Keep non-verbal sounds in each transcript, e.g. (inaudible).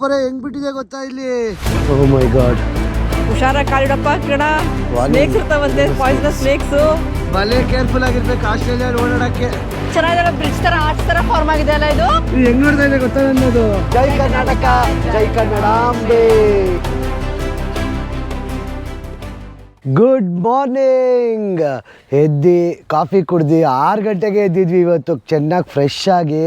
ಪರ ಹೆಂಗ್ ಬಿಟ್ಟಿದೆ ಗೊತ್ತಾ ಇಲ್ಲಿ? ಓ ಮೈ ಗಾಡ್ ಹುಷಾರ ಕಾಲಿಡಪ್ಪ ಕಿರಣ ವಾಲಿ. ಸ್ನೇಕ್ಸ್ ಇರ್ತಾವಂತೆ ಪಾಯ್ಸನ್ ಸ್ನೇಕ್ಸ್ ಬಲೆ ಕೇರ್ಫುಲ್ ಆಗಿರ್ಬೇಕು ಆಸ್ಟ್ರೇಲಿಯಾ ಓಡಾಡಕ್ಕೆ. ಚೆನ್ನಾಗಿದೆಲ್ಲ ಬ್ರಿಡ್ಜ್ ತರ ಆರ್ಚ್ ತರ ಫಾರ್ಮ್ ಆಗಿದೆ ಅಲ್ಲ ಇದು? ಇದು ಹೆಂಗ್ ನೋಡ್ತಾ ಇದೆ ಗೊತ್ತಾ ನನ್ನದು? ಜೈ ಕರ್ನಾಟಕ ಜೈ ಕನ್ನಡಾಂಬೆ ಗುಡ್ ಮಾರ್ನಿಂಗ್ ಎದ್ದು ಕಾಫಿ ಕುಡ್ದು ಆರು ಗಂಟೆಗೆ ಎದ್ದಿದ್ವಿ ಇವತ್ತು. ಚೆನ್ನಾಗಿ ಫ್ರೆಶ್ ಆಗಿ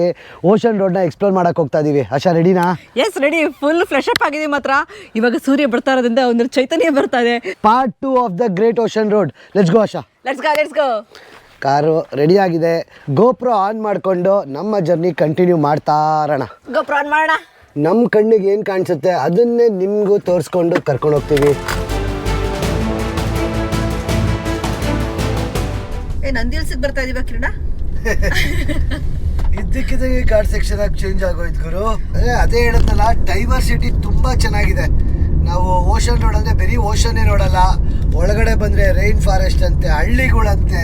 ಓಷನ್ ರೋಡ್ನ ಎಕ್ಸ್ಪ್ಲೋರ್ ಮಾಡಕ್ಕೆ ಹೋಗ್ತಾ ಇದ್ದೀವಿ ಆಶಾ ರೆಡಿನಾ yes ready full fresh up ಆಗಿದೆ ಮಾತ್ರ. ಇವಾಗ ಸೂರ್ಯ ಬರ್ತಾ ಇರೋದ್ರಿಂದ ಒಂದು ಚೈತನ್ಯ ಬರ್ತಾ ಇದೆ. Part two of the Great Ocean Road let's go Asha. Let's go let's go car ready ಆಗಿದೆ. ಗೋಪ್ರೋ ಆನ್ ಮಾಡಿಕೊಂಡು ನಮ್ಮ ಜರ್ನಿ ಕಂಟಿನ್ಯೂ ಮಾಡ್ತಾ ಇರೋಣ. ಗೋಪುರ ಆನ್ ಮಾಡೋಣ. ನಮ್ಮ ಕಣ್ಣಿಗೆ ಏನು ಕಾಣಿಸುತ್ತೆ? ಅದನ್ನೇ ನಿಮಗೂ ತೋರಿಸ್ಕೊಂಡು ಕರ್ಕೊಂಡು ಹೋಗ್ತೀವಿ. ಏ ನಂದಿಲ್ಸಕ್ಕೆ ಬರ್ತಾ ಇದೀವ ಕಿರಣ? (laughs) ಇದ್ದಕ್ಕಿದ್ದಂಗೆ ಘಾಟ್ ಸೆಕ್ಷನ್ ಆಗಿ ಚೇಂಜ್ ಆಗೋಯ್ತು ಗುರು. ಅದೇ ಹೇಳದ್ನಲ್ಲ ಡೈವರ್ಸಿಟಿ ತುಂಬಾ ಚೆನ್ನಾಗಿದೆ. ನಾವು ಓಷನ್ ರೋಡ್ ಬರೀ ಓಷನ್ನೇ ನೋಡಲ್ಲ, ಒಳಗಡೆ ಬಂದ್ರೆ ರೈನ್ ಫಾರೆಸ್ಟ್ ಅಂತೆ, ಹಳ್ಳಿಗಳಂತೆ,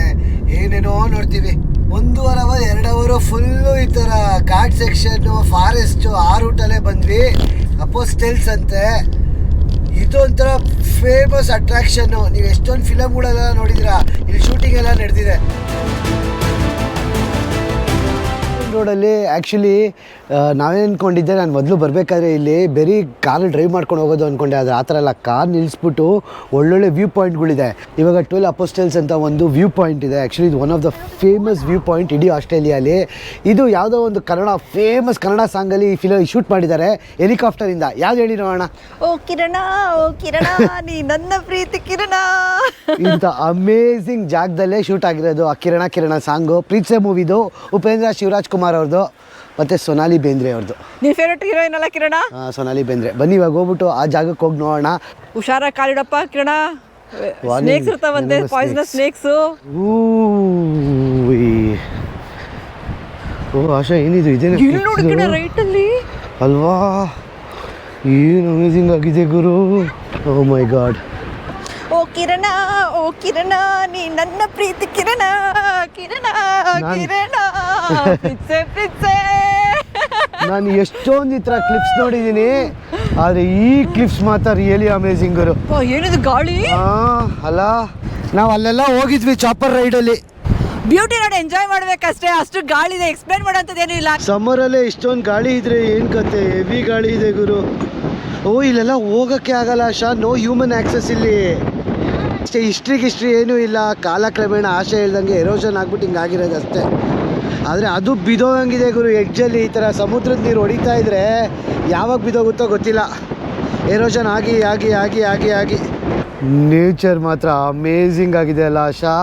ಏನೇನೋ ನೋಡ್ತೀವಿ. ಒಂದು ಅವರ್ ಎರಡು ಅವರು ಫುಲ್ಲು ಈ ಥರ ಘಾಟ್ ಸೆಕ್ಷನ್ ಫಾರೆಸ್ಟ್ ಆ ರೂಟಲ್ಲೇ ಬಂದ್ವಿ. ಅಪೋಸ್ಟೆಲ್ಸ್ ಅಂತೆ. ಇದು ಒಂಥರ ಫೇಮಸ್ ಅಟ್ರಾಕ್ಷನ್ ನೀವು ಎಷ್ಟೊಂದು ಫಿಲಮ್ಗಳೆಲ್ಲ ನೋಡಿದಿರಾ ಇಲ್ಲಿ ಶೂಟಿಂಗ್ ಎಲ್ಲ ನಡೆದಿದೆ. ರೋಡಲ್ಲಿ ಆ್ಯಕ್ಚುಲಿ ನಾವೇನು ಅಂದ್ಕೊಂಡಿದ್ದೆ ನಾನು ಮೊದಲು ಬರಬೇಕಾದ್ರೆ ಇಲ್ಲಿ ಬರೀ ಕಾರ್ ಡ್ರೈವ್ ಮಾಡ್ಕೊಂಡು ಹೋಗೋದು ಅಂದ್ಕೊಂಡೆ ಆದರೆ ಆ ಥರ ಎಲ್ಲ ಕಾರ್ ನಿಲ್ಲಿಸ್ಬಿಟ್ಟು ಒಳ್ಳೊಳ್ಳೆ ವ್ಯೂ ಪಾಯಿಂಟ್ಗಳಿದೆ ಇವಾಗ ಟ್ವೆಲ್ ಅಪೋಸ್ಟೆಲ್ಸ್ ಅಂತ ಒಂದು ವ್ಯೂ ಪಾಯಿಂಟ್ ಇದೆ. ಆ್ಯಕ್ಚುಲಿ ಇದು one of the famous view point ಇಡೀ ಆಸ್ಟ್ರೇಲಿಯಾಲಿ ಇದು ಯಾವುದೋ ಒಂದು ಕನ್ನಡ ಫೇಮಸ್ ಕನ್ನಡ ಸಾಂಗಲ್ಲಿ ಈ ಫಿಲಮ್ ಶೂಟ್ ಮಾಡಿದ್ದಾರೆ ಹೆಲಿಕಾಪ್ಟರಿಂದ ಯಾವ್ದು ಹೇಳಿ ನೋಡೋಣ ಓ ಕಿರಣ ಓ ಕಿರಣ ನೀ ನನ್ನ ಪ್ರೀತಿ ಕಿರಣ. ಇಂಥ ಅಮೇಝಿಂಗ್ ಜಾಗದಲ್ಲೇ ಶೂಟ್ ಆಗಿರೋದು ಆ ಕಿರಣ ಕಿರಣ ಸಾಂಗು ಪ್ರೀತ್ಸೆ ಮೂವಿದು ಉಪೇಂದ್ರ ಶಿವರಾಜ್ ಕುಮಾರ್ ಅವ್ರದ್ದು. ಮತ್ತು ಸೊನಾಲಿ ಬೇಂದ್ರೆ ಅವ್ರದ್ದು ನೀವು ಫೇವ್ರೆಟ್ ಹೀರೋಯಿನ್ ಅಲ್ಲ ಕಿರಣ? ಸೊನಾಲಿ ಬೇಂದ್ರೆ. ಬನ್ನಿ ಇವಾಗ ಹೋಗ್ಬಿಟ್ಟು ಆ ಜಾಗಕ್ಕೆ ಹೋಗಿ ನೋಡೋಣ. ಹುಷಾರಾಗಿ ಕಾಲಿಡಪ್ಪ ಕಿರಣ. ಸ್ನೇಕ್ಸ್ ಇರ್ತಾವಂತೆ ಪಾಯ್ಸನಸ್ ಸ್ನೇಕ್ಸ್ ಊಯ್. ಓ ಆಶಾ ಏನಿದು? ಇದೇನು ಇಲ್ಲಿ ನೋಡಿ ಕಿರಣ ರೈಟ್ ಅಲ್ಲಿ. ಅಲ್ವಾ? ಏನು ಅಮೇಝಿಂಗ್ ಆಗಿದೆ ಗುರು. ಓ ಮೈ ಗಾಡ್ ಕಿರಣ ಓ ಕಿರಣ ನೀ ನನ್ನ ಪ್ರೀತಿ ಕಿರಣ ಕಿರಣ ಕಿರಣ. ಪಿಚ್ಚೆ ಪ್ರಿತ್ಸೆ ನಾನು ಎಷ್ಟೊಂದು ಈ ಥರ ಕ್ಲಿಪ್ಸ್ ನೋಡಿದ್ದೀನಿ ಆದರೆ ಈ ಕ್ಲಿಪ್ಸ್ ಮಾತ್ರ ರಿಯಲಿ ಅಮೇಝಿಂಗ್ ಏನಿದು ಗಾಳಿ? ಹಾಂ ಅಲ್ಲ ನಾವು ಅಲ್ಲೆಲ್ಲ ಹೋಗಿದ್ವಿ ಚಾಪರ್ ರೈಡಲ್ಲಿ ಬ್ಯೂಟಿ ನೋಡಿ ಎಂಜಾಯ್ ಮಾಡ್ಬೇಕಷ್ಟೇ ಅಷ್ಟು ಗಾಳಿ ಇದೆ ಎಕ್ಸ್ಪ್ಲೇನ್ ಮಾಡೋಂಥದ್ದೇನು ಇಲ್ಲ. ಸಮ್ಮರಲ್ಲೇ ಇಷ್ಟೊಂದು ಗಾಳಿ ಇದ್ರೆ ಏನು ಕತೆ ಹೆವಿ ಗಾಳಿ ಇದೆ ಗುರು. ಓ ಇಲ್ಲೆಲ್ಲ ಹೋಗೋಕ್ಕೆ ಆಗಲ್ಲ ಶಾ ನೋ ಹ್ಯೂಮನ್ ಆಕ್ಸೆಸ್ ಇಲ್ಲಿ. ಅಷ್ಟೇ ಹಿಸ್ಟ್ರಿಗೆ ಹಿಸ್ಟ್ರಿ ಏನೂ ಇಲ್ಲ, ಕಾಲಕ್ರಮೇಣ ಆಶೆ ಹೇಳ್ದಂಗೆ ಎರೋಷನ್ ಆಗ್ಬಿಟ್ಟು ಹಿಂಗೆ ಆಗಿರೋದು ಅಷ್ಟೇ. ಆದರೆ ಅದು ಬಿದೋಗಂಗಿದೆ ಗುರು ಎಡ್ಜಲ್ಲಿ ಈ ಥರ ಸಮುದ್ರದ ನೀರು ಹೊಡಿತಾ ಇದ್ರೆ ಯಾವಾಗ ಬಿದೋಗುತ್ತೋ ಗೊತ್ತಿಲ್ಲ. ಎರೋಷನ್ ಆಗಿ ಆಗಿ ಆಗಿ ಆಗಿ ಆಗಿ. ನೇಚರ್ ಮಾತ್ರ ಅಮೇಝಿಂಗ್ ಆಗಿದೆ ಅಲ್ಲ ಆಶಾ.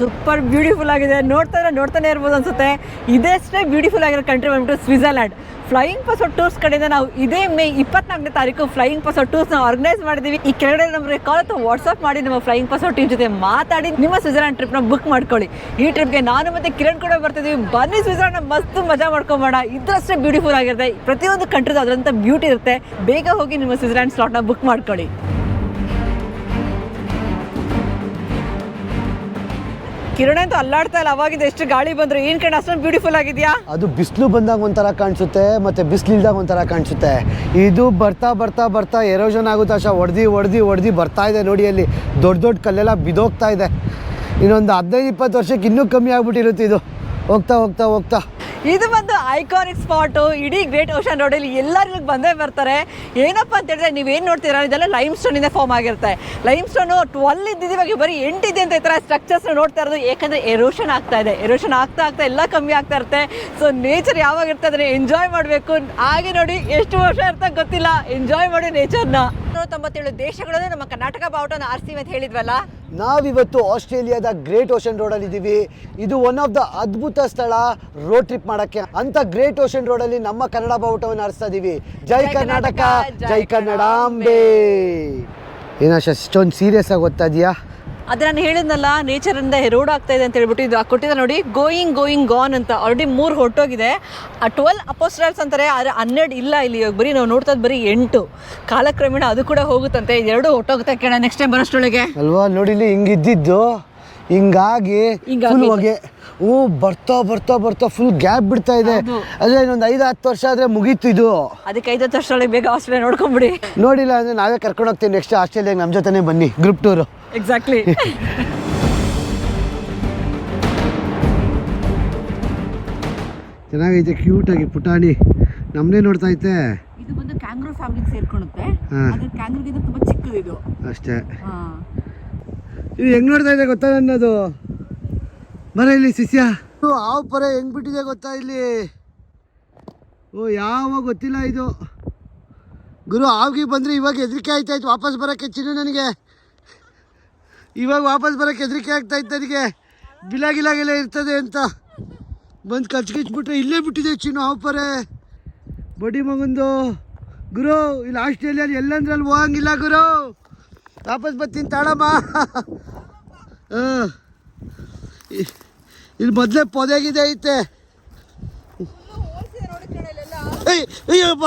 ಸೂಪರ್ ಬ್ಯೂಟಿಫುಲ್ ಆಗಿದೆ. ನೋಡ್ತಾ ಇದ್ರೆ ನೋಡ್ತಾನೆ ಇರ್ಬೋದು ಅನ್ಸುತ್ತೆ. ಇದಷ್ಟೇ ಬ್ಯೂಟಿಫುಲ್ ಆಗಿರೋ ಕಂಟ್ರಿ ಬಂದ್ಬಿಟ್ಟು ಸ್ವಿಟ್ಜರ್ಲ್ಯಾಂಡ್. ಫ್ಲೈಯಿಂಗ್ ಪಾಸ್ವರ್ಡ್ ಟೂರ್ಸ್ ಕಡೆಯಿಂದ ನಾವು ಇದೇ ಮೇ ಇಪ್ಪತ್ನಾಲ್ಕನೇ ತಾರೀಕು ಫ್ಲೈಯಿಂಗ್ ಪಸೋ ಟೂರ್ಸ್ ನಾವು ಆರ್ಗನೈಸ್ ಮಾಡಿದ್ದೀವಿ ಈ ಕೆಳಗಡೆ ನಮಗೆ ಕಾಲ್ ಅಥವಾ ವಾಟ್ಸಪ್ ಮಾಡಿ ನಮ್ಮ ಫ್ಲೈಯಿಂಗ್ ಪಾಸ್ವರ್ಡ್ ಟೀಮ್ ಜೊತೆ ಮಾತಾಡಿ ನಿಮ್ಮ ಸ್ವಿಟ್ಜರ್ಲ್ಯಾಂಡ್ ಟ್ರಿಪ್ನ ಬುಕ್ ಮಾಡ್ಕೊಳ್ಳಿ. ಈ ಟ್ರಿಪ್ಗೆ ನಾನು ಮತ್ತೆ ಕಿರಣ್ ಕೂಡ ಬರ್ತಿದ್ದೀವಿ ಬನ್ನಿ ಸ್ವಿಟ್ಜರ್ಲ್ಯಾಂಡ್ ಮಸ್ತು ಮಜಾ ಮಾಡ್ಕೊಂಬೋಣ ಇದ್ರಷ್ಟೇ ಬ್ಯೂಟಿಫುಲ್ ಆಗಿರುತ್ತೆ. ಪ್ರತಿಯೊಂದು ಕಂಟ್ರಿದು ಅದರಂತ ಬ್ಯೂಟಿ ಇರುತ್ತೆ. ಬೇಗ ಹೋಗಿ ನಿಮ್ಮ ಸ್ವಿಟ್ಜರ್ಲ್ಯಾಂಡ್ ಸ್ಲಾಟ್ನ ಬುಕ್ ಮಾಡ್ಕೊಳ್ಳಿ. ಕಿರಣ ಅಂತ ಅಲ್ಲಾಡ್ತಾ ಇಲ್ಲ, ಅವಾಗಿಂದ ಎಷ್ಟು ಗಾಳಿ ಬಂದ್ರು. ಏನ್ ಕಣ, ಅಷ್ಟೊಂದು ಬ್ಯೂಟಿಫುಲ್ ಆಗಿದ್ಯಾ? ಅದು ಬಿಸಿಲು ಬಂದಾಗ ಒಂಥರ ಕಾಣಿಸುತ್ತೆ, ಮತ್ತೆ ಬಿಸಿಲು ಇಲ್ದಾಗ ಒಂಥರ ಕಾಣಿಸುತ್ತೆ. ಇದು ಬರ್ತಾ ಬರ್ತಾ ಬರ್ತಾ ಎರೋಷನ್ ಆಗುತ್ತೆ ಅಷ್ಟ ಹೊಡ್ದು ಹೊಡೆದು ಹೊಡೆದು ಬರ್ತಾ ಇದೆ ನೋಡಿ ಅಲ್ಲಿ. ದೊಡ್ಡ ದೊಡ್ಡ ಕಲ್ಲೆಲ್ಲ ಬಿದೋಗ್ತಾ ಇದೆ. ಇನ್ನೊಂದು ಹದಿನೈದು, ಇಪ್ಪತ್ತು ವರ್ಷಕ್ಕೆ ಇನ್ನೂ ಕಮ್ಮಿ ಆಗ್ಬಿಟ್ಟಿರುತ್ತೆ ಇದು. ಹೋಗ್ತಾ ಹೋಗ್ತಾ ಹೋಗ್ತಾ. ಇದು ಬಂದು ಐಕಾನಿಕ್ ಸ್ಪಾಟು. ಇಡೀ ಗ್ರೇಟ್ ಓಷನ್ ರೋಡಲ್ಲಿ ಎಲ್ಲರಿಗೂ ಬಂದೇ ಬರ್ತಾರೆ. ಏನಪ್ಪ ಅಂತ ಹೇಳಿದ್ರೆ ನೀವೇನು ನೋಡ್ತೀರಾ? ಇದೆಲ್ಲ ಲೈಮ್ ಸ್ಟೋನಿಂದ ಫಾರ್ಮ್ ಆಗಿರುತ್ತೆ. ಲೈಮ್ ಸ್ಟೋನು ಟ್ವೆಲ್ ಇದ್ದಿದ್ದು ಇವಾಗ ಬರೀ ಎಂಟಿದೆ ಅಂತ ಈ ಥರ ಸ್ಟ್ರಕ್ಚರ್ಸ್ ನೋಡ್ತಾ ಇರೋದು. ಏಕೆಂದರೆ ಎರೋಷನ್ ಆಗ್ತಾ ಇದೆ. ಎರೋಷನ್ ಆಗ್ತಾ ಆಗ್ತಾ ಎಲ್ಲ ಕಮ್ಮಿ ಆಗ್ತಾ ಇರುತ್ತೆ. ಸೊ ನೇಚರ್ ಯಾವಾಗ ಅದನ್ನ ಎಂಜಾಯ್ ಮಾಡಬೇಕು. ಹಾಗೆ ನೋಡಿ ಎಷ್ಟು ವರ್ಷ ಇರ್ತಾ ಗೊತ್ತಿಲ್ಲ. ಎಂಜಾಯ್ ಮಾಡಿ ನೇಚರ್ನ ತೊಂಬತ್ತೇಳು ದೇಶಗಳಲ್ಲಿ ನಮ್ಮ ಕರ್ನಾಟಕ ಬಾವುಟನ ಆರಿಸ್ತೀವಿ ಅಂತ ಹೇಳಿದ್ವಲ್ಲ? ನಾವಿವತ್ತು ಆಸ್ಟ್ರೇಲಿಯಾದ ಗ್ರೇಟ್ ಓಷನ್ ರೋಡಲ್ಲಿ ಇದ್ದೀವಿ ಇದು ಒನ್ ಆಫ್ ದ ಅದ್ಭುತ ಸ್ಥಳ. ರೋಡ್ ಟ್ರಿಪ್ ಮಾಡಕ್ಕೆ ಅಂತ ಗ್ರೇಟ್ ಓಷನ್ ರೋಡ್ ಅಲ್ಲಿ ನಮ್ಮ ಕನ್ನಡ ಬಾವುಟವನ್ನು ಆರಿಸ್ತಾ ಇದೀವಿ. ಜೈ ಕರ್ನಾಟಕ ಜೈ ಕನ್ನಡಾಂಬೆ ಏನೋ ಇಷ್ಟೊಂದು ಸೀರಿಯಸ್ ಆಗಿ ಓದ್ತಾ ಇದೆಯಾ? ಅದೇ ನಾನು ಹೇಳಿದ್ನಲ್ಲ ನೇಚರಿಂದ ರೋಡ್ ಆಗ್ತಾ ಇದೆ ಅಂತ ಹೇಳ್ಬಿಟ್ಟು ಇದು ಕೊಟ್ಟಿದೆ ನೋಡಿ ಗೋಯಿಂಗ್ ಗೋಯಿಂಗ್ ಗಾನ್ ಅಂತ ಆಲ್ರೆಡಿ ಮೂರು ಹೊರಟೋಗಿದೆ. ಆ ಟ್ವೆಲ್ ಅಪೋಸ್ಟ್ರಲ್ಸ್ ಅಂತಾರೆ ಆದರೆ ಹನ್ನೆರಡು ಇಲ್ಲ ಇಲ್ಲಿ ಬರೀ ನಾವು ನೋಡ್ತಾ ಬರೀ ಎಂಟು. ಕಾಲಕ್ರಮೇಣ ಅದು ಕೂಡ ಹೋಗುತ್ತಂತೆ. ಎರಡು ಹೊಟ್ಟೋಗುತ್ತೆ ಕೇಳ ನೆಕ್ಸ್ಟ್ ಟೈಮ್ ಬರೋಷ್ಟೊಳಗೆ ಅಲ್ವಾ? ನೋಡಿಲಿ ಹಿಂಗಿದ್ದಿದ್ದು. ಹಿಂಗಾಗಿ ಫುಲ್ ಹೊಗೆ ಹ್ಞೂ ಬರ್ತಾ ಬರ್ತಾ ಬರ್ತಾ ಫುಲ್ ಗ್ಯಾಪ್ ಬಿಡ್ತಾ ಇದೆ. ಅದೇ ಇನ್ನೊಂದು ಐದು ಹತ್ತು ವರ್ಷ ಆದರೆ ಮುಗೀತು ಇದು. ಅದಕ್ಕೆ ಐದು ವರ್ಷ ಬೇಗ ಆಸ್ಟ್ರೇಲಿಯಾ ನೋಡ್ಕೊಂಬಿಡಿ. ನೋಡಿಲ್ಲ ಅಂದರೆ ನಾವೇ ಕರ್ಕೊಂಡು ಹೋಗ್ತೀನಿ ನೆಕ್ಸ್ಟ್ ಆಸ್ಟ್ರೇಲಿಯಾ ನಮ್ಮ ಜೊತೆನೇ ಬನ್ನಿ ಗ್ರೂಪ್ ಟೂರು ಎಕ್ಸಾಕ್ಟ್ಲಿ ಚೆನ್ನಾಗೈತೆ ಕ್ಯೂಟಾಗಿ ಪುಟಾಣಿ. ನಮ್ಮನೇ ನೋಡ್ತಾ ಐತೆ ಇದು ಬಂದು ಕ್ಯಾಂಗ್ರೂ ಫ್ಯಾಮಿಲಿಗೆ ಸೇರ್ಕೊಳ್ಳುತ್ತೆ ಅದು ಕ್ಯಾಂಗ್ರೂ ಕ್ಯಾಂಗ್ರೂಗಿಂತ ತುಂಬಾ ಚಿಕ್ಕದು ಇದು. ಅಷ್ಟೇ. ಇದು ಹೆಂಗ್ ನೋಡ್ತಾ ಇದೆ ಗೊತ್ತಾ ನನ್ನದು? ಬರ ಇಲ್ಲಿ ಶಿಷ್ಯ ಹಾವು ಪರ ಹೆಂಗ್ ಬಿಟ್ಟಿದೆ ಗೊತ್ತಾ ಇಲ್ಲಿ? ಓ, ಯಾವ ಗೊತ್ತಿಲ್ಲ ಇದು. ಗುರು, ಹಾವಿಗೆ ಬಂದ್ರೆ ಇವಾಗ ಹೆದರಿಕೆ ಆಯ್ತಾ ಇತ್ತು, ವಾಪಸ್ ಬರಕ್ಕೆ ಚಿನ್ನ ನನಗೆ. ಇವಾಗ ವಾಪಸ್ ಬರಕ್ಕೆ ಹೆದರಿಕೆ ಆಗ್ತಾ ಇತ್ತು ನನಗೆ. ಬಿಲಾಗಿಲಾಗೆಲ್ಲ ಇರ್ತದೆ ಅಂತ. ಬಂದು ಕಚ್ಕಿಚ್ಬಿಟ್ರೆ ಇಲ್ಲೇ ಬಿಟ್ಟಿದೆ ಚಿನ್ನು ಹಾವು ಪರೆ. ಬಡಿ ಮಗಂದು. ಗುರು ಇಲ್ಲಿ ಆಸ್ಟ್ರೇಲಿಯಲ್ಲಿ ಎಲ್ಲಂದ್ರಲ್ಲಿ ಹೋಗಂಗಿಲ್ಲ ಗುರು. ವಾಪಸ್ ಬರ್ತೀನಿ ತಾಳಮ್ಮ. ಹಾಂ. ಇಲ್ಲಿ ಮೊದಲೇ ಪೊದೆಗಿದೆ ಐತೆ. ಅಯ್ಯಪ್ಪ.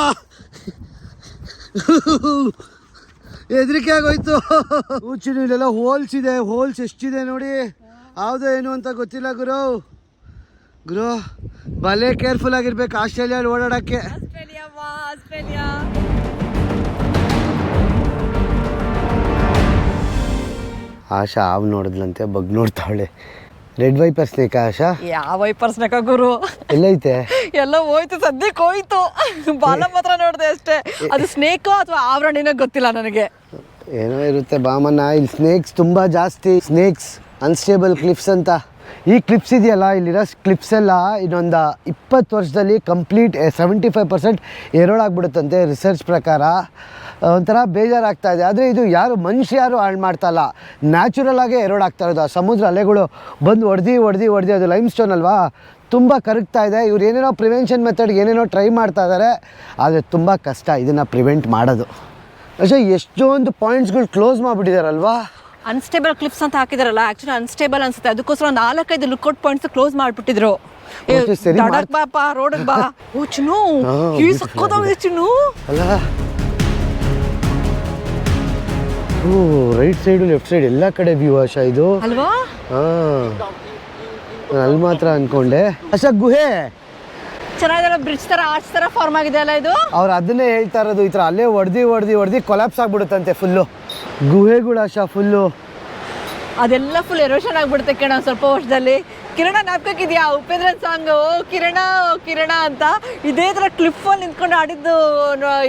ಹೆದರಿಕೆ ಆಗೋಯ್ತು. ಹುಚ್ಚಿನ ಇಲ್ಲೆಲ್ಲ ಹೋಲ್ಸ್ ಇದೆ ಹೋಲ್ಸ್ ಎಷ್ಟಿದೆ ನೋಡಿ. ಯಾವುದು ಏನು ಅಂತ ಗೊತ್ತಿಲ್ಲ ಗುರು. ಗುರು ಭಲೇ ಕೇರ್ಫುಲ್ ಆಗಿರ್ಬೇಕು ಆಸ್ಟ್ರೇಲಿಯಲ್ಲಿ ಓಡಾಡೋಕ್ಕೆ. ಆಶಾ ಹಾವು ನೋಡಿದ್ಲಂತೆ bug ನೋಡ್ತಾವಳೆ. Red viper snake Asha? ಯಾವ ವೈಪರ್ಸ್ನಕ ಗುರು? ಎಲ್ಲೈತೆ? ಎಲ್ಲ ಹೋಯ್ತು ಸದ್ಯಕ್ಕೆ ಹೋಯ್ತು. ಬಾಲ ಮಾತ್ರ ನೋಡಿದೆ ಅಷ್ಟೇ. ಅದು ಸ್ನೇಕೋ ಅಥವಾ ಆವರಣಿನ ಗೊತ್ತಿಲ್ಲ ನನಗೆ? ಏನೋ ಇರುತ್ತೆ ಬಾಮನ್ನ ಇಲ್ಲಿ ಸ್ನೇಕ್ಸ್ ತುಂಬ ಜಾಸ್ತಿ. ಸ್ನೇಕ್ಸ್ ಅನ್ಸ್ಟೇಬಲ್ ಕ್ಲಿಫ್ಸ್ ಅಂತ. ಈ ಕ್ಲಿಪ್ಸ್ ಇದೆಯಲ್ಲ? ಇಲ್ಲಿರೋ ಕ್ಲಿಪ್ಸ್ ಎಲ್ಲ ಇನ್ನೊಂದು ಇಪ್ಪತ್ತು ವರ್ಷದಲ್ಲಿ ಕಂಪ್ಲೀಟ್ ಸೆವೆಂಟಿ ಫೈವ್ ಪರ್ಸೆಂಟ್ ಏರೋಳಾಗ್ಬಿಡುತ್ತಂತೆ ರಿಸರ್ಚ್ ಪ್ರಕಾರ. ಒಂಥರ ಬೇಜಾರಾಗ್ತಾ ಇದೆ. ಆದರೆ ಇದು ಯಾರು ಮನುಷ್ಯ, ಯಾರು ಹಾಳು ಮಾಡ್ತಾ ಇಲ್ಲ. ನ್ಯಾಚುರಲ್ ಆಗೇ ಎರೋಡಾಗ್ತಾ ಇರೋದು. ಆ ಸಮುದ್ರ ಅಲೆಗಳು ಬಂದು ಹೊಡೆದು ಹೊಡೆದು ಹೊಡೆದು ಅದು ಲೈಮ್ ಸ್ಟೋನ್ ಅಲ್ವಾ? ತುಂಬ ಕರಗ್ತಾ ಇದೆ. ಇವ್ರು ಏನೇನೋ ಪ್ರಿವೆನ್ಷನ್ ಮೆಥಡ್ ಏನೇನೋ ಟ್ರೈ ಮಾಡ್ತಾ ಇದ್ದಾರೆ ಆದರೆ ತುಂಬ ಕಷ್ಟ ಇದನ್ನು ಪ್ರಿವೆಂಟ್ ಮಾಡೋದು. ಅಷ್ಟೇ ಎಷ್ಟೊಂದು ಪಾಯಿಂಟ್ಸ್ಗಳು ಕ್ಲೋಸ್ ಮಾಡಿಬಿಟ್ಟಿದಾರಲ್ವಾ? ಅನ್ಸ್ಟೇಬಲ್ ಕ್ಲಿಪ್ಸ್ ಅಂತ ಹಾಕಿದಾರಲ್ಲ ಆಕ್ಚುಲಿ ಅನ್ಸ್ಟೇಬಲ್ ಅನ್ಸುತ್ತೆ. ಅದಕ್ಕೋಸ್ಕರ ಒಂದು ನಾಲ್ಕೈದು ಲುಕ್ಔಟ್ ಪಾಯಿಂಟ್ಸ್ ಕ್ಲೋಸ್ ಮಾಡ್ಬಿಟ್ಟಿದ್ರು. ದಡಕ್ ಬಾಪ ಬಾ. ಓ ಸಕ್ಕದಾಗಿದೆ ಅಲ್ಲ. ಓ ರೈಟ್ ಸೈಡು ಲೆಫ್ಟ್ ಸೈಡ್ ಎಲ್ಲ ಕಡೆ ವ್ಯೂ ಆಶಾ ಇದು? ಅಲ್ವಾ? ಹಾಂ. ಅಲ್ಲಿ ಮಾತ್ರ ಅನ್ಕೊಂಡೆ. ಅಶಾ ಗುಹೆ? ಚೆನ್ನಾಗಿದೆಲ್ಲ ಬ್ರಿಡ್ಜ್ ತರ ಆರ್ಚ್ ತರ ಫಾರ್ಮ್ ಆಗಿದೆ ಅಲ್ಲ ಇದು? ಅವ್ರು ಅದನ್ನೇ ಹೇಳ್ತಾ ಇರೋದು ಈ ಥರ ಅಲ್ಲೇ ಹೊಡೆದಿ ಹೊಡೆದಿ ಹೊಡೆದಿ ಕೊಲಾಪ್ಸ್ ಆಗ್ಬಿಡುತ್ತಂತೆ ಫುಲ್ಲು ಗುಹೆಗಳು ಆಶಾ ಫುಲ್ಲು ಅದೆಲ್ಲ ಫುಲ್ ಎರೋಷನ್ ಆಗ್ಬಿಡುತ್ತೆ ಕಿರಣ ಸ್ವಲ್ಪ ವರ್ಷದಲ್ಲಿ. ಕಿರಣ ನಾಪ್ಕಿದ್ಯಾ ಉಪೇಂದ್ರನ್ ಸಾಂಗ್ ಓ ಕಿರಣ ಓ ಕಿರಣ ಅಂತ ಇದೇ ತರ ಕ್ಲಿಫ್ ಅಲ್ಲಿ ನಿಂತ್ಕೊಂಡು ಆಡಿದ್ದು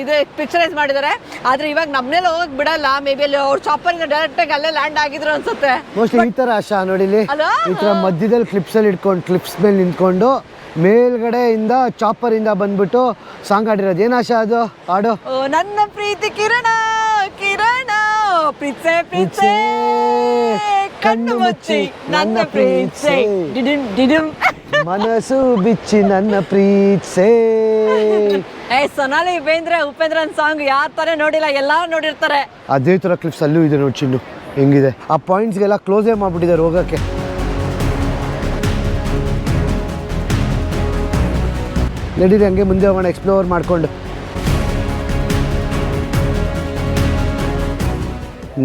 ಇದೇ ಪಿಕ್ಚರೈಸ್ ಮಾಡಿದ್ದಾರೆ. ಆದ್ರೆ ಇವಾಗ ನಮ್ಮನೇಲಿ ಹೋಗಕ್ ಬಿಡಲ್ಲ. ಮೇ ಬಿ ಅಲ್ಲಿ ಅವ್ರ ಚಾಪರ್ ಡೈರೆಕ್ಟ್ ಆಗಿ ಅಲ್ಲೇ ಲ್ಯಾಂಡ್ ಆಗಿದ್ರು ಅನ್ಸುತ್ತೆ. ಮೋಸ್ಟ್ಲಿ ಈ ಥರ ಆಶಾ ನೋಡಿಲಿ? ಈ ಥರ ಮಧ್ಯದಲ್ಲಿ ಕ್ಲಿಪ್ಸಲ್ಲಿ ಇಟ್ಕೊಂಡು ಕ್ಲಿಪ್ಸ್ ಮೇಲೆ ನಿಂತ್ಕೊಂಡು ಮೇಲ್ಗಡೆಯಿಂದ ಚಾಪರಿಂದ ಬಂದ್ಬಿಟ್ಟು ಸಾಂಗ್ ಆಡಿರೋದು ಏನು ಆಶಾ ಅದು? ಹಾಡು. ನನ್ನ ಪ್ರೀತಿ ಕಿರಣ ಕಿರಣ ಪ್ರೀತ್ಸೆ ಪ್ರೀತ್ಸೆ ಕಣ್ಣು ಮುಚ್ಚಿ ನನ್ನ ಪ್ರೀತ್ಸೆ. ಡಿಡಿಮ್ ಡಿಡಿಮ್ ಮನಸ್ಸು ಬಿಚ್ಚಿ ನನ್ನ ಪ್ರೀತ್ಸೆ. ಏ ಸೊನಾಲಿ ಉಪೇಂದ್ರ ಉಪೇಂದ್ರನ್ ಸಾಂಗ್ ಯಾರ ತರ ನೋಡಿಲ್ಲ ಎಲ್ಲಾರು ನೋಡಿರ್ತಾರೆ. ಅದೇ ಥರ ಕ್ಲಿಪ್ಸ್ ಅಲ್ಲೂ ಇದೆ ನೋಡಿ ಚಿನ್ನು. ಹೆಂಗಿದೆ? ಆ ಪಾಯಿಂಟ್ಸ್ಗೆಲ್ಲ ಕ್ಲೋಸೇ ಮಾಡಿಬಿಟ್ಟಿದ್ದಾರೆ ಹೋಗೋಕ್ಕೆ ನಡೀರಿ, ಹಂಗೆ ಮುಂದೆ ಹೋಗೋಣ ಎಕ್ಸ್ಪ್ಲೋರ್ ಮಾಡಿಕೊಂಡು.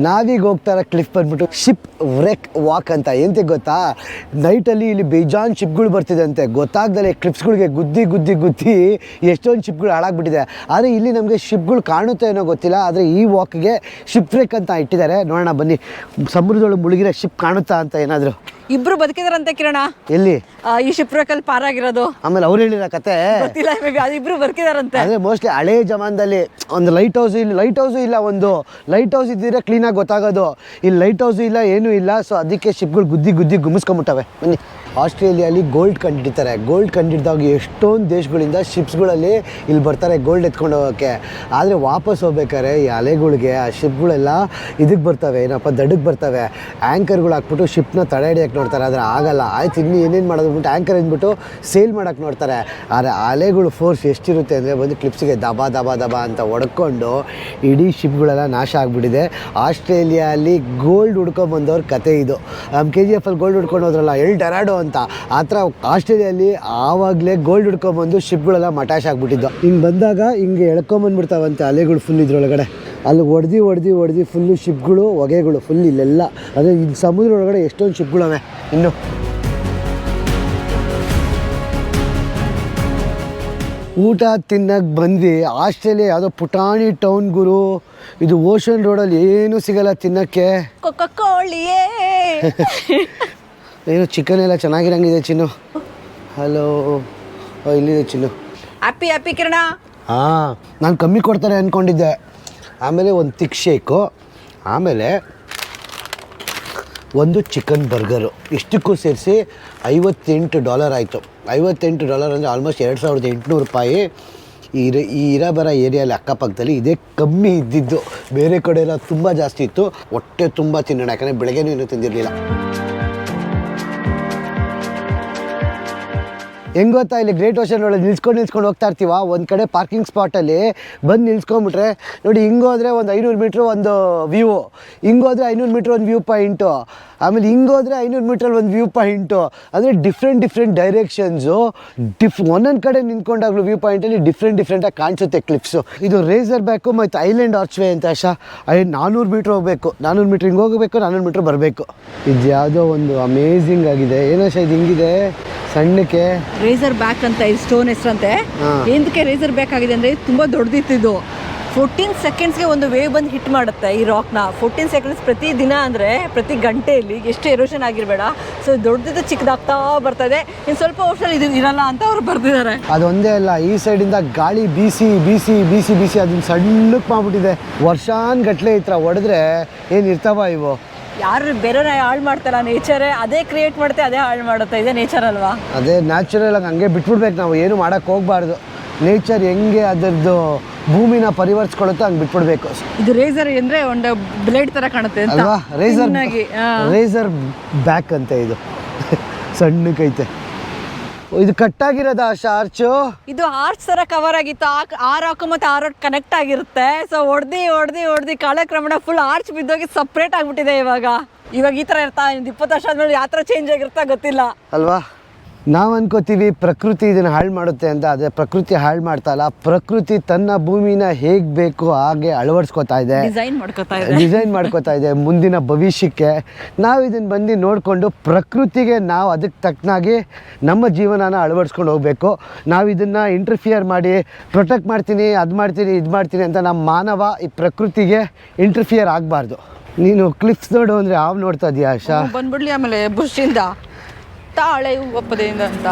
ನಾವೀಗ ಹೋಗ್ತಾರ ಕ್ಲಿಫ್ ಬಂದ್ಬಿಟ್ಟು ಶಿಪ್ ವ್ರೆಕ್ ವಾಕ್ ಅಂತ, ಏನಂತೆ ಗೊತ್ತಾ? ನೈಟಲ್ಲಿ ಇಲ್ಲಿ ಬೇಜಾನ್ ಶಿಪ್ಗಳು ಬರ್ತಿದಂತೆ. ಗೊತ್ತಾಗ್ದಲೆ ಕ್ಲಿಪ್ಸ್ಗಳಿಗೆ ಗುದ್ದಿ ಗುದ್ದಿ ಗುದ್ದಿ ಎಷ್ಟೊಂದು ಶಿಪ್ಗಳು ಹಾಳಾಗ್ಬಿಟ್ಟಿದೆ. ಆದರೆ ಇಲ್ಲಿ ನಮಗೆ ಶಿಪ್ಗಳು ಕಾಣುತ್ತೆ ಏನೋ ಗೊತ್ತಿಲ್ಲ, ಆದರೆ ಈ ವಾಕ್ಗೆ ಶಿಪ್ ವ್ರೆಕ್ ಅಂತ ಇಟ್ಟಿದ್ದಾರೆ. ನೋಡೋಣ, ಬನ್ನಿ. ಸಮುದ್ರದೊಳಗೆ ಮುಳುಗಿರೋ ಶಿಪ್ ಕಾಣುತ್ತಾ ಅಂತ ಏನಾದರೂ? ಇಬ್ರು ಬದುಕಿದಾರಂತೆ ಕಿರಣ? ಎಲ್ಲಿ? ಆ, ಈ ಶಿಪ್ರಕಲ್ ಪಾರಾಗಿರೋದು. ಆಮೇಲೆ ಅವ್ರು ಹೇಳಿರೋ ಕತೆ. ಗೊತ್ತಿಲ್ಲ ಮೇಬಿ ಅದು ಇಬ್ರು ಬದುಕಿದಾರಂತೆ. ಅಂದ್ರೆ ಮೋಸ್ಟ್ಲಿ ಹಳೆ ಜಮಾನದಲ್ಲಿ ಒಂದು ಲೈಟ್ ಹೌಸ್ ಇಲ್ಲಿ ಲೈಟ್ ಹೌಸ್ ಇಲ್ಲ ಒಂದು. ಲೈಟ್ ಹೌಸ್ ಇದ್ದಿದ್ರೆ ಕ್ಲೀನಾಗಿ ಗೊತ್ತಾಗೋದು. ಇಲ್ಲಿ ಲೈಟ್ ಹೌಸ್ ಇಲ್ಲ ಏನೂ ಇಲ್ಲ. ಸೊ ಅದಕ್ಕೆ ಶಿಪ್ಗಳು ಗುದ್ದಿ ಗುದ್ದಿ ಗುಮ್ಮಿಸ್ಕೊಂಬಿಟ್ಟವೆ ಬನ್ನಿ. ಆಸ್ಟ್ರೇಲಿಯಲ್ಲಿ ಗೋಲ್ಡ್ ಕಂಡಿಡ್ತಾರೆ ಗೋಲ್ಡ್ ಕಂಡಿಡ್ದಾಗ ಎಷ್ಟೊಂದು ದೇಶಗಳಿಂದ ಶಿಪ್ಸ್ಗಳಲ್ಲಿ ಇಲ್ಲಿ ಬರ್ತಾರೆ ಗೋಲ್ಡ್ ಎತ್ಕೊಂಡು ಹೋಗೋಕ್ಕೆ ಆದರೆ ವಾಪಸ್ ಹೋಗ್ಬೇಕಾದ್ರೆ ಈ ಅಲೆಗಳಿಗೆ, ಆ ಶಿಪ್ಗಳೆಲ್ಲ ಇದಕ್ಕೆ ಬರ್ತವೆ, ಏನಪ್ಪ ದಡಕ್ಕೆ ಬರ್ತವೆ. ಆ್ಯಂಕರ್ಗಳು ಹಾಕ್ಬಿಟ್ಟು ಶಿಪ್ನ ತಡೆ ಹಿಡಿಯೋಕ್ಕೆ ನೋಡ್ತಾರೆ. ಆದರೆ ಆಗಲ್ಲ. ಆಯ್ತು, ಇನ್ನು ಏನೇನು ಮಾಡೋದು ಅಂದ್ಬಿಟ್ಟು ಆ್ಯಂಕರ್ ಅಂದ್ಬಿಟ್ಟು ಸೇಲ್ ಮಾಡೋಕ್ಕೆ ನೋಡ್ತಾರೆ. ಆದರೆ ಅಲೆಗಳು ಫೋರ್ಸ್ ಎಷ್ಟಿರುತ್ತೆ ಅಂದರೆ ಬಂದು ಕ್ಲಿಪ್ಸಿಗೆ ದಬಾ ದಬಾ ದಬಾ ಅಂತ ಹೊಡ್ಕೊಂಡು ಇಡೀ ಶಿಪ್ಗಳೆಲ್ಲ ನಾಶ ಆಗಿಬಿಟ್ಟಿದೆ. ಆಸ್ಟ್ರೇಲಿಯಲ್ಲಿ ಗೋಲ್ಡ್ ಹುಡ್ಕೊಂಬಂದವ್ರ ಕತೆ ಇದು. ನಮ್ಮ ಕೆ ಜಿ ಎಫಲ್ಲಿ ಗೋಲ್ಡ್ ಹುಡ್ಕೊಂಡು ಹೋದ್ರಲ್ಲ, ಎಲ್ ಡೆರಾಡೋ ಆ ಥರ ಆಸ್ಟ್ರೇಲಿಯಲ್ಲಿ ಆವಾಗಲೇ ಗೋಲ್ಡ್ ಹಿಡ್ಕೊಂಬಂದು ಶಿಪ್ಗಳೆಲ್ಲ ಮಟಾಶ್ ಆಗಿಬಿಟ್ಟಿದ್ದು. ಹಿಂಗೆ ಬಂದಾಗ ಹಿಂಗೆ ಎಳ್ಕೊಂಬಂದ್ಬಿಡ್ತಾವಂತೆ ಅಲೆಗಳು ಫುಲ್ ಇದ್ರೊಳಗಡೆ. ಅಲ್ಲಿ ಒಡ್ದು ಒಡ್ದು ಒಡ್ದು ಫುಲ್ಲು ಶಿಪ್ಗಳು ಹೊಗೆಗಳು ಫುಲ್ ಇಲ್ಲೆಲ್ಲ. ಅದೇ ಇದು ಸಮುದ್ರ ಒಳಗಡೆ ಎಷ್ಟೊಂದು ಶಿಪ್ಗಳವೆ ಇನ್ನು. ಊಟ ತಿನ್ನಕ್ಕೆ ಬಂದ್ವಿ. ಆಸ್ಟ್ರೇಲಿಯಾ ಯಾವುದೋ ಪುಟಾಣಿ ಟೌನ್ ಗುರು. ಇದು ಓಷನ್ ರೋಡಲ್ಲಿ ಏನೂ ಸಿಗಲ್ಲ ತಿನ್ನಕ್ಕೆ. (laughs) ಏನು ಚಿಕನ್ ಎಲ್ಲ ಚೆನ್ನಾಗಿರಂಗಿದೆ ಚಿನ್ನು. ಹಲೋ ಇಲ್ಲಿದೆ ಚಿನ್ನು. ಹ್ಯಾಪಿ ಹ್ಯಾಪಿ ಕಿರಣ. ಹಾಂ ನಾನು ಕಮ್ಮಿ ಕೊಡ್ತಾರೆ ಅನ್ಕೊಂಡಿದ್ದೆ. ಆಮೇಲೆ ಒಂದು ತಿಕ್ ಶೇಕು ಆಮೇಲೆ ಒಂದು ಚಿಕನ್ ಬರ್ಗರು ಇಷ್ಟಕ್ಕೂ ಸೇರಿಸಿ ಐವತ್ತೆಂಟು ಡಾಲರ್ ಆಯಿತು. ಐವತ್ತೆಂಟು ಡಾಲರ್ ಅಂದರೆ ಆಲ್ಮೋಸ್ಟ್ ಎರಡು ಸಾವಿರದ ಎಂಟುನೂರು ರೂಪಾಯಿ. ಈ ಇರ ಈ ಇರಬರ ಏರಿಯಲ್ಲಿ ಅಕ್ಕಪಕ್ಕದಲ್ಲಿ ಇದೇ ಕಮ್ಮಿ ಇದ್ದಿದ್ದು. ಬೇರೆ ಕಡೆ ಎಲ್ಲ ತುಂಬ ಜಾಸ್ತಿ ಇತ್ತು. ಹೊಟ್ಟೆ ತುಂಬ ತಿನ್ನೋಣ ಯಾಕಂದರೆ ಬೆಳಗ್ಗೆನೂ ಇನ್ನೂ ತಿಂದಿರಲಿಲ್ಲ. ಹೆಂಗ್ ಗೊತ್ತಾ? ಇಲ್ಲಿ ಗ್ರೇಟ್ ಓಷನ್ ಒಳಗೆ ನಿಲ್ಸ್ಕೊಂಡು ನಿಲ್ಸ್ಕೊಂಡು ಹೋಗ್ತಾ ಇರ್ತೀವ. ಒಂದು ಕಡೆ ಪಾರ್ಕಿಂಗ್ ಸ್ಪಾಟಲ್ಲಿ ಬಂದು ನಿಲ್ಸ್ಕೊಂಬಿಟ್ರೆ ನೋಡಿ ಹಿಂಗೋದ್ರೆ ಒಂದು ಐನೂರು ಮೀಟ್ರ್ ಒಂದು ವ್ಯೂ ಹಿಂಗೋದ್ರೆ ಐನೂರು ಮೀಟ್ರ್ ಒಂದು ವ್ಯೂ ಪಾಯಿಂಟು ಆಮೇಲೆ ಹಿಂಗೋದ್ರೆ ಐನೂರು ಮೀಟ್ರಲ್ಲಿ ಒಂದು ವ್ಯೂ ಪಾಯಿಂಟು. ಅಂದರೆ ಡಿಫ್ರೆಂಟ್ ಡಿಫ್ರೆಂಟ್ ಡೈರೆಕ್ಷನ್ಸು ಡಿಫ್ ಒಂದೊಂದು ಕಡೆ ನಿಂತ್ಕೊಂಡಾಗಲೂ ವ್ಯೂ ಪಾಯಿಂಟಲ್ಲಿ ಡಿಫ್ರೆಂಟ್ ಡಿಫ್ರೆಂಟಾಗಿ ಕಾಣಿಸುತ್ತೆ ಕ್ಲಿಪ್ಸು ಇದು ರೇಸರ್ ಬ್ಯಾಕು ಮತ್ತು ಐಲ್ಯಾಂಡ್ ಆರ್ಚ್ವೇ ಅಂತ ಆಶಾ. ಐ ನಾನ್ನೂರು ಮೀಟ್ರ್ ಹೋಗಬೇಕು. ನಾನ್ನೂರು ಮೀಟ್ರ್ ಹಿಂಗೆ ಹೋಗಬೇಕು ನಾನ್ನೂರು ಮೀಟ್ರ್ ಬರಬೇಕು. ಇದು ಯಾವುದೋ ಒಂದು ಅಮೇಝಿಂಗ್ ಆಗಿದೆ. ಏನೋ ಶಾ ಇದು ಹಿಂಗಿದೆ? ಸಣ್ಣಕ್ಕೆ? ರೇಸರ್ ಬ್ಯಾಕ್ ಅಂತ ಇದು ಸ್ಟೋನ್ ಹೆಸರಂತೆ. ಹಿಂದಕ್ಕೆ ಏನಕ್ಕೆ ರೇಸರ್ ಬ್ಯಾಕ್ ಆಗಿದೆ ಅಂದರೆ ತುಂಬ ದೊಡ್ಡದಿತ್ತು ಇದು. ಫೋರ್ಟೀನ್ ಸೆಕೆಂಡ್ಸ್ಗೆ ಒಂದು ವೇವ್ ಬಂದು ಹಿಟ್ ಮಾಡುತ್ತೆ ಈ ರಾಕ್ನ ಫೋರ್ಟೀನ್ ಸೆಕೆಂಡ್ಸ್ ಪ್ರತಿ ದಿನ ಅಂದರೆ ಪ್ರತಿ ಗಂಟೆಯಲ್ಲಿ ಎಷ್ಟು ಎರೋಷನ್ ಆಗಿರಬೇಡ. ಸೊ ದೊಡ್ಡದು ಚಿಕ್ಕದಾಗ್ತಾ ಬರ್ತಾ ಇದೆ ಇನ್ನು ಸ್ವಲ್ಪ ವರ್ಷ ಇದು ಇರಲ್ಲ ಅಂತ ಅವ್ರು ಅದು ಅದೊಂದೇ ಅಲ್ಲ ಈ ಸೈಡಿಂದ ಗಾಳಿ ಬೀಸಿ ಬೀಸಿ ಬೀಸಿ ಬೀಸಿ ಅದನ್ನ ಸಣ್ಣಕ್ಕೆ ಮಾಡ್ಬಿಟ್ಟಿದೆ. ವರ್ಷಾನ್ಗಟ್ಲೆ ಈ ಥರ ಹೊಡೆದ್ರೆ ಏನು ಇರ್ತಾವ ಇವು? ಯಾರು ಬೇರೆಯವ್ರ ಹಾಳು ಮಾಡ್ತಾರ? ನೇಚರೇ ಅದೇ ಕ್ರಿಯೇಟ್ ಮಾಡುತ್ತೆ ಅದೇ ಹಾಳು ಮಾಡುತ್ತೆ. ಇದೇ ನೇಚರ್ ಅಲ್ವಾ? ಅದೇ ನ್ಯಾಚುರಲ್ ಆಗಿ ಹಂಗೆ ಬಿಟ್ಬಿಡ್ಬೇಕು ನಾವು ಏನು ಮಾಡೋಕ್ಕೆ ಹೋಗ್ಬಾರ್ದು. ನೇಚರ್ ಹೆಂಗೆ ಅದರದ್ದು ಭೂಮಿನ ಪರಿವರ್ತಿಸ್ಕೊಳುತ್ತೆ ಹಂಗೆ ಬಿಟ್ಬಿಡ್ಬೇಕು. ಇದು ರೇಸರ್ ಅಂದ್ರೆ ಒಂದು ಬ್ಲೇಡ್ ತರ ಕಾಣುತ್ತೆ ಅಂತ. ಅಲ್ವಾ? ರೇಸರ್ ಚಿನ್ನಗಿ, ಆ. ರೇಸರ್ ಬ್ಯಾಕ್ ಅಂತೆ ಇದು. ಸಣ್ಣಕ್ಕೈತೆ ಇದು ಕಟ್ಟಾಗಿರೋದ ಶಾರ್ಚು ಇದು ಆರ್ಚ್ ತರ ಕವರ್ ಆಗಿತ್ತು. ಆ- ಹಾಕು ಮತ್ತೆ ಆರ್ ಕನೆಕ್ಟ್ ಆಗಿರುತ್ತೆ. ಸೊ ಹೊಡ್ದಿ ಹೊಡ್ದಿ ಹೊಡ್ದಿ ಕಾಲಕ್ರಮಣ ಫುಲ್ ಆರ್ಚ್ ಬಿದ್ದೋಗಿ ಸಪ್ರೇಟ್ ಆಗ್ಬಿಟ್ಟಿದೆ ಇವಾಗ. ಇವಾಗ ಈ ತರ ಇರ್ತಾ ಇನ್ನು ಇಪ್ಪತ್ತು ವರ್ಷ ಆದ್ಮೇಲೆ ಯಾವ ತರ ಚೇಂಜ್ ಆಗಿರುತ್ತಾ ಗೊತ್ತಿಲ್ಲ. ಅಲ್ವಾ? ನಾವು ಅನ್ಕೋತೀವಿ ಪ್ರಕೃತಿ ಇದನ್ನು ಹಾಳು ಮಾಡುತ್ತೆ ಅಂತ ಅದೇ ಪ್ರಕೃತಿ ಹಾಳು ಮಾಡ್ತಾ ಇಲ್ಲ. ಪ್ರಕೃತಿ ತನ್ನ ಭೂಮಿನ ಹೇಗೆ ಬೇಕು ಹಾಗೆ ಅಳವಡಿಸ್ಕೊತಾ ಇದೆ. ಡಿಸೈನ್ ಮಾಡ್ಕೊತಾ ಇದೆ. ಇದೆ ಮುಂದಿನ ಭವಿಷ್ಯಕ್ಕೆ. ನಾವು ಇದನ್ನು ಬಂದು ನೋಡಿಕೊಂಡು ಪ್ರಕೃತಿಗೆ ನಾವು ಅದಕ್ಕೆ ತಕ್ಕನಾಗಿ ನಮ್ಮ ಜೀವನನ ಅಳವಡಿಸ್ಕೊಂಡು ಹೋಗಬೇಕು. ನಾವು ಇದನ್ನು ಇಂಟರ್ಫಿಯರ್ ಮಾಡಿ ಪ್ರೊಟೆಕ್ಟ್ ಮಾಡ್ತೀನಿ ಅದು ಮಾಡ್ತೀನಿ ಇದು ಮಾಡ್ತೀನಿ ಅಂತ ನಮ್ಮ ಮಾನವ ಈ ಪ್ರಕೃತಿಗೆ ಇಂಟರ್ಫಿಯರ್ ಆಗಬಾರ್ದು. ನೀನು ಕ್ಲಿಪ್ಸ್ ನೋಡು ಅಂದರೆ ಯಾವ ನೋಡ್ತಾ ಇದೀಯಾ ಆಶಾ? ಬಂದ್ಬಿಡ್ಲಿ ಆಮೇಲೆ ಬುಷಿಂದ ತಾಳೆ ಒಪ್ಪದೆಯಿಂದ ಅಂತ.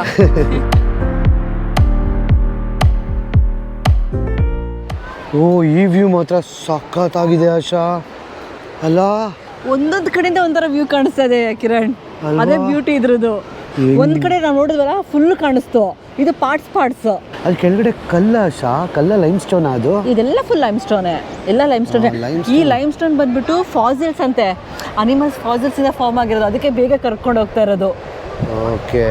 ಓ ಈ ವ್ಯೂ ಮಾತ್ರ ಸಖತ್ತಾಗಿದೆ ಆಶಾ. ಅಲ್ಲ? ಒಂದೊಂದು ಕಡೆಯಿಂದ ಒಂಥರ ವ್ಯೂ ಕಾಣಿಸ್ತಾ ಇದೆ ಕಿರಣ್. ಅದೇ ಬ್ಯೂಟಿ ಇದ್ರದ್ದು. ಒಂದ್ ಕಡೆ ನಾವು ನೋಡಿದ್ವಲ್ಲ ಫುಲ್ ಕಾಣಿಸ್ತು. ಇದು ಪಾರ್ಟ್ಸ್ ಪಾರ್ಟ್ಸ್ ಅಲ್ಲಿ ಕೆಳಗಡೆ ಕಲ್ಲ ಶಾ ಕಲ್ಲ ಲೈಮ್ ಸ್ಟೋನ್ ಅದು? ಇದೆಲ್ಲ ಫುಲ್ ಲೈಮ್ ಸ್ಟೋನ್ ಎಲ್ಲ ಲೈಮ್ ಸ್ಟೋನ್ ಈ ಲೈಮ್ ಸ್ಟೋನ್ ಬಂದ್ಬಿಟ್ಟು ಫಾಸಿಲ್ಸ್ ಅಂತೆ. ಅನಿಮಲ್ಸ್ ಫಾಸಿಲ್ಸ್ ಇಂದ ಫಾರ್ಮ್ ಆಗಿರೋದು. ಅದಕ್ಕೆ ಬೇಗ ಕರ್ಕೊಂಡು ಹೋಗ್ತಾ ಇರೋದು. Okay.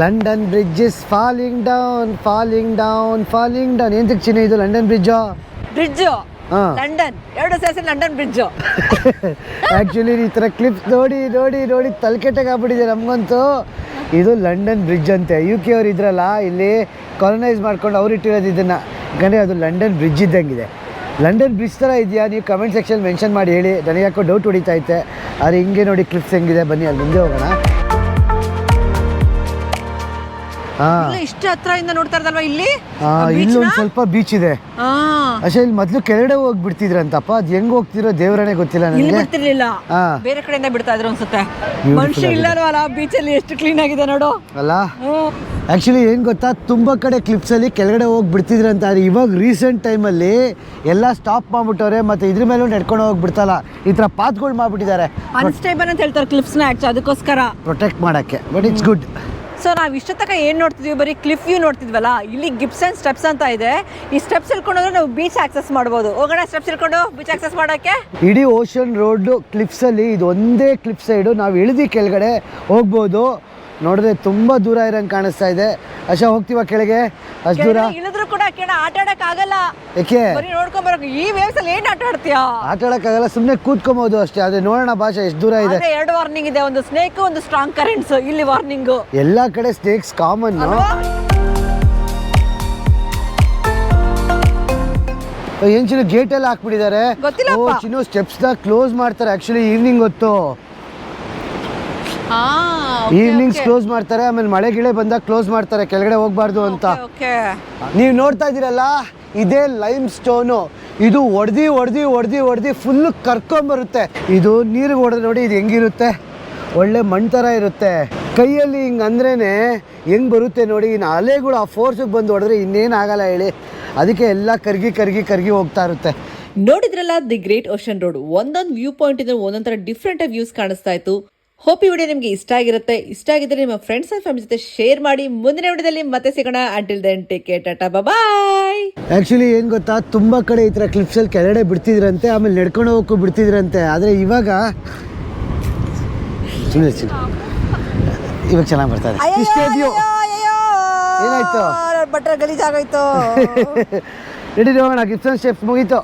London bridge is falling down falling down falling down. ಎಂತಕ್ಕೆ ಚಿನ್ನ ಇದು ಲಂಡನ್ ಬ್ರಿಡ್ಜ್? ಬ್ರಿಡ್ಜ್. ಹಾ. ಲಂಡನ್. ಎರಡು ಸೇರಿಸಿ ಲಂಡನ್ ಬ್ರಿಡ್ಜ್. ಆಕ್ಚುಲಿ (laughs) ಈ ತರ ಕ್ಲಿಪ್ ನೋಡಿ ನೋಡಿ ನೋಡಿ ತಲೆಕೆಟ್ಟಾಗ ಆಗ್ಬಿಟ್ಟಿದೆ ನಮ್ಗಂತೂ. ಇದು ಲಂಡನ್ ಬ್ರಿಡ್ಜ್ ಅಂತೆ. ಯು ಕೆ ಅವ್ರು ಇದ್ರಲ್ಲ ಇಲ್ಲಿ ಕಾಲನೈಸ್ ಮಾಡ್ಕೊಂಡು ಅವ್ರು ಇಟ್ಟಿರೋದು ಇದನ್ನ. ಯಾಕಂದ್ರೆ ಅದು ಲಂಡನ್ ಬ್ರಿಡ್ಜ್ ಇದ್ದಂಗಿದೆ. ಲಂಡನ್ ಬ್ರಿಡ್ಜ್ ಥರ ಇದೆಯಾ? ನೀವು ಕಮೆಂಟ್ ಸೆಕ್ಷನ್ ಮೆನ್ಷನ್ ಮಾಡಿ ಹೇಳಿ. ನನಗೆ ಯಾಕೋ ಡೌಟ್ ಹೊಡಿತಾ ಐತೆ ಆದರೆ ಹಿಂಗೆ ನೋಡಿ ಕ್ಲಿಪ್ಸ್ ಹೆಂಗಿದೆ? ಬನ್ನಿ ಅಲ್ಲಿ ಮುಂದೆ ಹೋಗೋಣ. ಹಾಂ. ಇಲ್ಲ ಇಷ್ಟು ಹತ್ರ ಇಂದ ನೋಡ್ತಾ ಇರೋದಲ್ವಾ ಇಲ್ಲಿ? ಇಲ್ಲೊಂದು ಸ್ವಲ್ಪ ಬೀಚ್ ಇದೆ. ಅಷ್ಟೇ ಇಲ್ಲಿ ಮೊದಲು ಕೆಳಗಡೆ ಹೋಗಿ ಬಿಡ್ತಿದ್ರಂತಪ್ಪ ಅದು ಹೆಂಗ್ ಹೋಗ್ತಿರೋ ದೇವರನೇ ಗೊತ್ತಿಲ್ಲ ಇಲ್ಲಿ ನನಗೆ. ಬಿಡ್ತಿರ್ಲಿಲ್ಲ. ಹಾ. ಬೇರೆ ಕಡೆಯಿಂದ ಬಿಡ್ತಾ ಇದ್ರು ಅನ್ಸುತ್ತೆ. ಮನುಷ್ಯ ಮನುಷ್ಯ ಆಗಿದೆ. ಬೀಚ್ ಬೀಚಲ್ಲಿ ಎಷ್ಟು ಕ್ಲೀನ್ ಆಗಿದೆ ನೋಡು. ಅಲ್ಲ? ಹ್ಮ್. ಆ್ಯಕ್ಚುಲಿ ಏನು ಗೊತ್ತಾ? ತುಂಬ ಕಡೆ ಕ್ಲಿಪ್ಸಲ್ಲಿ ಕೆಳಗಡೆ ಹೋಗಿ ಅಂತ. ಆದರೆ ಇವಾಗ ರೀಸೆಂಟ್ ಟೈಮಲ್ಲಿ ಎಲ್ಲ ಸ್ಟಾಪ್ ಮಾಡ್ಬಿಟ್ಟವ್ರೆ ಮತ್ತು ಇದ್ರ ಮೇಲೂ ನಡ್ಕೊಂಡು ಹೋಗಿ ಬಿಡ್ತಲ್ಲ. ಈ ಥರ ಪಾತ್ಗಳು ಮಾಡಿಬಿಟ್ಟಿದ್ದಾರೆ. ಅನ್ಸ್ಟೇಬಲ್ ಅಂತ ಹೇಳ್ತಾರೆ ಕ್ಲಿಪ್ಸ್ನ ಆ್ಯಕ್ಚು ಅದಕ್ಕೋಸ್ಕರ. ಪ್ರೊಟೆಕ್ಟ್ ಮಾಡೋಕ್ಕೆ. ಬಟ್ ಇಟ್ಸ್ ಗುಡ್ ಸೊ ನಾವು ಇಷ್ಟ ತನಕ ಏನು ನೋಡ್ತಿದ್ವಿ? ಬರೀ ಕ್ಲಿಫ್ ವ್ಯೂ ನೋಡ್ತಿದ್ವಲ್ಲ? ಇಲ್ಲಿ ಗಿಪ್ಸನ್ ಸ್ಟೆಪ್ಸ್ ಅಂತ ಇದೆ. ಈ ಸ್ಟೆಪ್ಸ್ ಇಳ್ಕೊಂಡೋದ್ರೆ ನಾವು ಬೀಚ್ ಆಕ್ಸೆಸ್ ಮಾಡ್ಬೋದು. ಹೋಗೋಣ ಸ್ಟೆಪ್ಸ್ ಇಳ್ಕೊಂಡು ಬೀಚ್ ಆಕ್ಸೆಸ್ ಮಾಡೋಕ್ಕೆ? ಇಡೀ ಓಷನ್ ರೋಡ್ ಕ್ಲಿಪ್ಸಲ್ಲಿ ಇದು ಒಂದೇ ಕ್ಲಿಪ್ ಸೈಡು ನಾವು ಇಳಿದು ಕೆಳಗಡೆ ಹೋಗ್ಬೋದು. ನೋಡಿದ್ರೆ ತುಂಬಾ ದೂರ ಇರಂಗ್ ಕಾಣಿಸ್ತಾ ಇದೆ. ಅಶ ಹೋಗ್ತೀವ ಕೆಳಗೆ? ಅಷ್ಟು ದೂರ? ಇಲ್ಲದ್ರು ಕೂಡ ಕೆಳ ಆಟ ಆಡಕ್ ಆಗಲ್ಲ. ಏಕೆ? ಬರೀ ನೋಡ್ಕೊಂಡ್ ಈ ವೇವ್ಸ್ ಅಲ್ಲಿ ಏನ್ ಆಟ ಆಡ್ತೀಯ? ಆಟ ಆಡಕ್ ಆಗಲ್ಲ ಸುಮ್ನೆ ಕೂತ್ಕೊಬಹುದು ಅಷ್ಟೇ. ಅದೇ ನೋಡೋಣ ಭಾಷೆ ಎಷ್ಟು ದೂರ ಇದೆ. ಎರಡು ವಾರ್ನಿಂಗ್ ಇದೆ. ಒಂದು ಸ್ನೇಕ್ ಒಂದು ಸ್ಟ್ರಾಂಗ್ ಕರೆಂಟ್ಸ್ ಇಲ್ಲಿ ವಾರ್ನಿಂಗ್ ಎಲ್ಲಾ ಕಡೆ ಸ್ನೇಕ್ಸ್ ಕಾಮನ್ ಹೆಂಚಿನ ಗೇಟ್ ಎಲ್ಲ ಹಾಕ್ಬಿಟ್ಟಿದ್ದಾರೆ. ಗೊತ್ತಿಲ್ಲ ಚಿನ್ನೋ ಸ್ಟೆಪ್ಸ್ನ ಕ್ಲೋಸ್ ಮಾಡ್ತಾರೆ. ಆಕ್ಚುಲಿ ಈವ್ನಿಂಗ್ ಹೊತ್ತು. ಈವ್ನಿಂಗ್ಸ್ ಕ್ಲೋಸ್ ಮಾಡ್ತಾರೆ ಆಮೇಲೆ ಮಳೆ ಗಿಳೆ ಬಂದಾಗ ಕ್ಲೋಸ್ ಮಾಡ್ತಾರೆ ಕೆಳಗಡೆ ಹೋಗ್ಬಾರ್ದು ಅಂತ. ಓಕೆ ನೀವು ನೋಡ್ತಾ ಇದ್ದೀರಲ್ಲ ಇದೇ ಲೈಮ್ ಸ್ಟೋನು ಇದು ಒಡ್ದಿ ಒಡ್ದಿ ಒಡ್ದಿ ಒಡ್ದಿ ಫುಲ್ ಕರ್ಕೊಂಬರುತ್ತೆ. ಇದು ನೀರಿಗೆ ಹೊಡೆದು ನೋಡಿ ಇದು ಹೆಂಗಿರುತ್ತೆ? ಒಳ್ಳೆ ಮಣ್ ಥರ ಇರುತ್ತೆ. ಕೈಯಲ್ಲಿ ಹಿಂಗೆ ಅಂದ್ರೇನೆ ಹೆಂಗ್ ಬರುತ್ತೆ ನೋಡಿ ಇನ್ನು ಅಲೆಗಳು ಆ ಫೋರ್ಸಿಗೆ ಬಂದು ಹೊಡೆದ್ರೆ ಇನ್ನೇನು ಆಗಲ್ಲ ಹೇಳಿ. ಅದಕ್ಕೆ ಎಲ್ಲ ಕರ್ಗಿ ಕರ್ಗಿ ಕರ್ಗಿ ಹೋಗ್ತಾ ಇರುತ್ತೆ. ನೋಡಿದ್ರಲ್ಲ ದಿ ಗ್ರೇಟ್ ಓಷನ್ ರೋಡ್ ಒಂದೊಂದು ವ್ಯೂ ಪಾಯಿಂಟ್ ಇಂದ ಒಂದೊಂದ್ ತರ ಡಿಫ್ರೆಂಟ್ ವ್ಯೂಸ್ ಕಾಣಿಸ್ತಾ ಇತ್ತು. ಹೋಪ್ ಈ ವಿಡಿಯೋ ನಿಮಗೆ ಇಷ್ಟ ಆಗಿರುತ್ತೆ. ಇಷ್ಟ ಆಗಿದ್ರೆ ನಿಮ್ಮ ಫ್ರೆಂಡ್ಸ್ ಅಂಡ್ ಫ್ಯಾಮಿಲಿ ಜೊತೆ ಶೇರ್ ಮಾಡಿ. ಮುಂದಿನ ವಿಡಿಯೋದಲ್ಲಿ ಮತ್ತೆ ಸಿಗೋಣ. Until then take care tata bye actually ಏನು ಗೊತ್ತಾ? ತುಂಬ ಕಡೆ ಈ ಥರ ಕ್ಲಿಪ್ಸಲ್ಲಿ ಕೆಳಗಡೆ ಬಿಡ್ತಿದ್ರಂತೆ ಆಮೇಲೆ ನಡ್ಕೊಂಡು ಹೋಗೋಕ್ಕೂ ಬಿಡ್ತಿದ್ರಂತೆ. ಆದರೆ ಇವಾಗ ಸುಮ್ಮನೆ ಇವಾಗ ಚೆನ್ನಾಗಿ ಬರ್ತಾರೆ ಇಷ್ಟೇ ವ್ಯೂ ಏನಾಯ್ತು? ಬಟ್ರೆ ಗಲೀಜಾಗೋಯ್ತು ರೆಡಿ ಹೋಗೋಣ ಗಿಫ್ಟ್ ಶೇಪ್ ಮುಗೀತು.